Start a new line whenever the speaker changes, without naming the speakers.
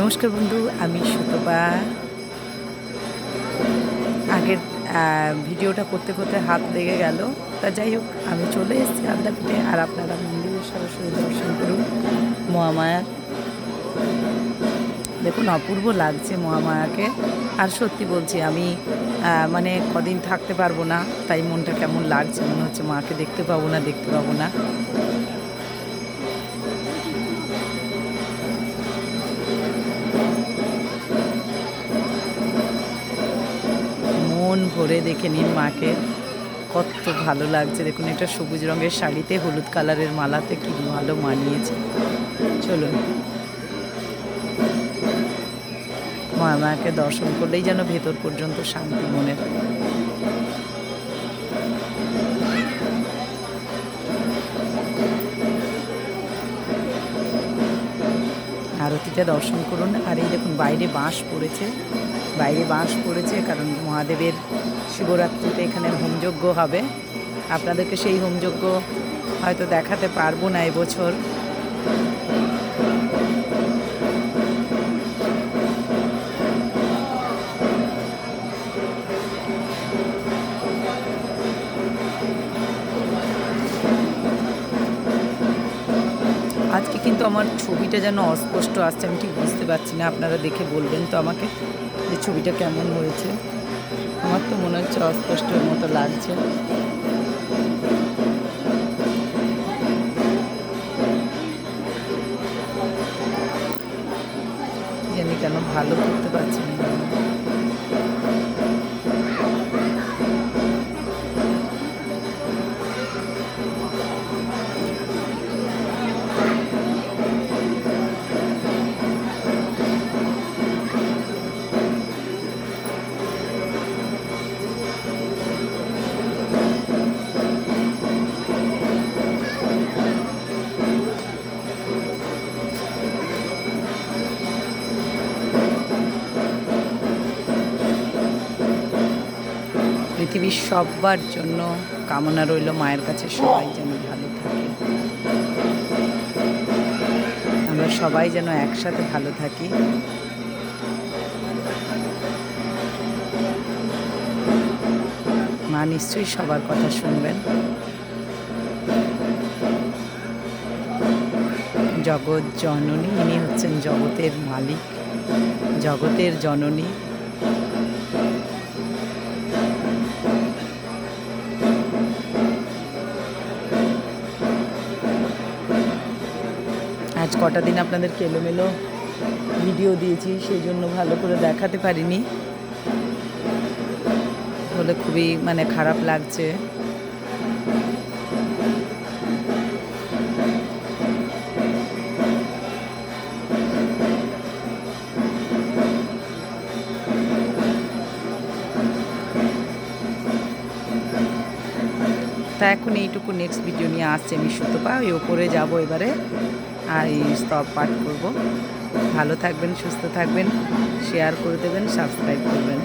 নমস্কার বন্ধু, আমি সুতপা। আগের ভিডিওটা করতে করতে হাত লেগে গেল। তা যাই হোক, আমি চলে এসেছি আদ্যাপীঠে আর আপনারা মন্দিরের সরাসরি দর্শন করুন, মহামায়ার। দেখুন, অপূর্ব লাগছে মহামায়াকে। আর সত্যি বলছি, আমি মানে কদিন থাকতে পারব না, তাই মনটা কেমন লাগছে, মনে হচ্ছে মাকে দেখতে পাবো না, দেখতে পাবো না। মন ভরে দেখে নিন মাকে। কত ভালো লাগছে। দেখুন, এটা সবুজ রঙের শাড়িতে হলুদ কালারের মালাতে কি ভালো মানিয়েছে। চলুন। মা, মাকে দর্শন করলেই যেন ভেতর পর্যন্ত শান্তি মনের আরতিটা দর্শন করুন। আর এই দেখুন, বাইরে বাঁশ পড়েছে। বাইরে বাঁশ পড়েছে কারণ মহাদেবের শিবরাত্রিতে এখানে হোমযজ্ঞ হবে। আপনাদেরকে সেই হোমযজ্ঞ হয়তো দেখাতে পারব না এবছর। আজকে কিন্তু আমার ছবিটা যেন অস্পষ্ট আসছে, আমি ঠিক বুঝতে পারছি না, আপনারা দেখে বলবেন তো আমাকে। যে ছবিটা কেমন হয়েছে? আমার তো মনে হচ্ছে অস্পষ্টের মতো লাগছে। আমি কেন ভালো করতে পারছি না। পৃথিবীর সবার জন্য কামনা রইল মায়ের কাছে সবাই যেন ভালো থাকে। আমরা সবাই যেন একসাথে ভালো থাকি। মা নিশ্চয়ই সবার কথা শুনবেন। জগৎ জননী, ইনি হচ্ছেন জগতের মালিক। জগতের জননী। আজ কটা দিন আপনাদেরকে এলোমেলো ভিডিও দিয়েছি, সেই জন্য ভালো করে দেখাতে পারিনি। বলে খুবই মানে খারাপ লাগছে। তা এখন এইটুকু নেক্সট ভিডিও নিয়ে আসছে আমি সুতপা, ওই ওপরে যাব এবারে। আর এই স্তব পাঠ করব। ভালো থাকবেন সুস্থ থাকবেন শেয়ার করে দেবেন সাবস্ক্রাইব করবেন।